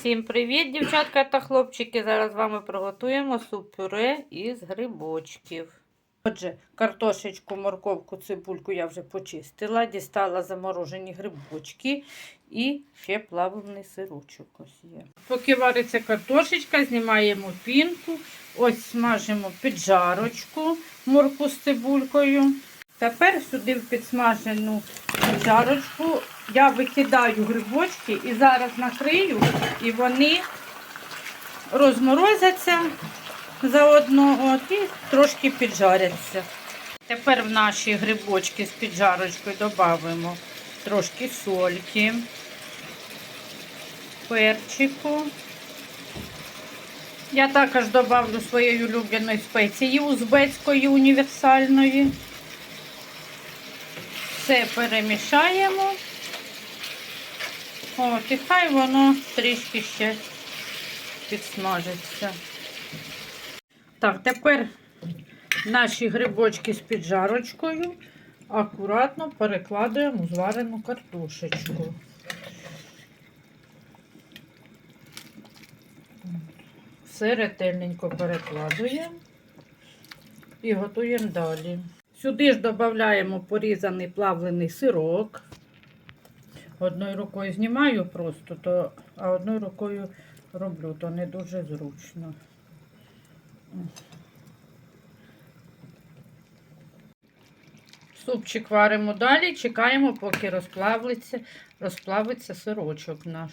Всім привіт, дівчатка та хлопчики. Зараз з вами приготуємо суп-пюре із грибочків. Отже, картошечку, морковку, цибульку я вже почистила, дістала заморожені грибочки і ще плавлений сирочок. Ось є. Поки вариться картошечка, знімаємо пінку. Ось смажимо піджарочку, морку з цибулькою. Тепер сюди в підсмажену жарочку я викидаю грибочки і зараз накрию, і вони розморозяться заодно от, і трошки піджаряться. Тепер в наші грибочки з піджарочкою додамо трошки сольки, перчику. Я також додавлю своєї улюбленої спеції узбецької універсальної. Все перемішаємо. От, і хай воно трішки ще підсмажиться. Так, тепер наші грибочки з піджарочкою акуратно перекладаємо зварену картошечку. Все ретельненько перекладуємо і готуємо далі. Сюди ж додаємо порізаний плавлений сирок. Одною рукою знімаю просто, то, а одною рукою роблю, то не дуже зручно. Супчик варимо далі, чекаємо, поки розплавиться, розплавиться сирочок наш.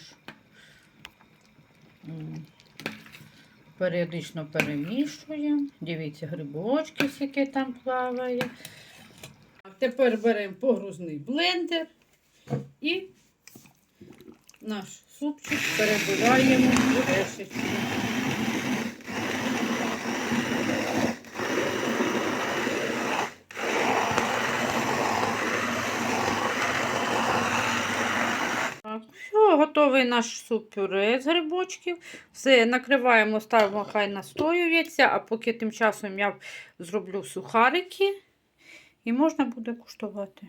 Періодично перемішуємо. Дивіться, грибочки, які там плаває. Тепер беремо погрузний блендер і наш супчик перебираємо в решечку. Так, все, готовий наш суп-пюре з грибочків. Все, накриваємо, ставимо, хай настоюється, а поки тим часом я зроблю сухарики і можна буде куштувати.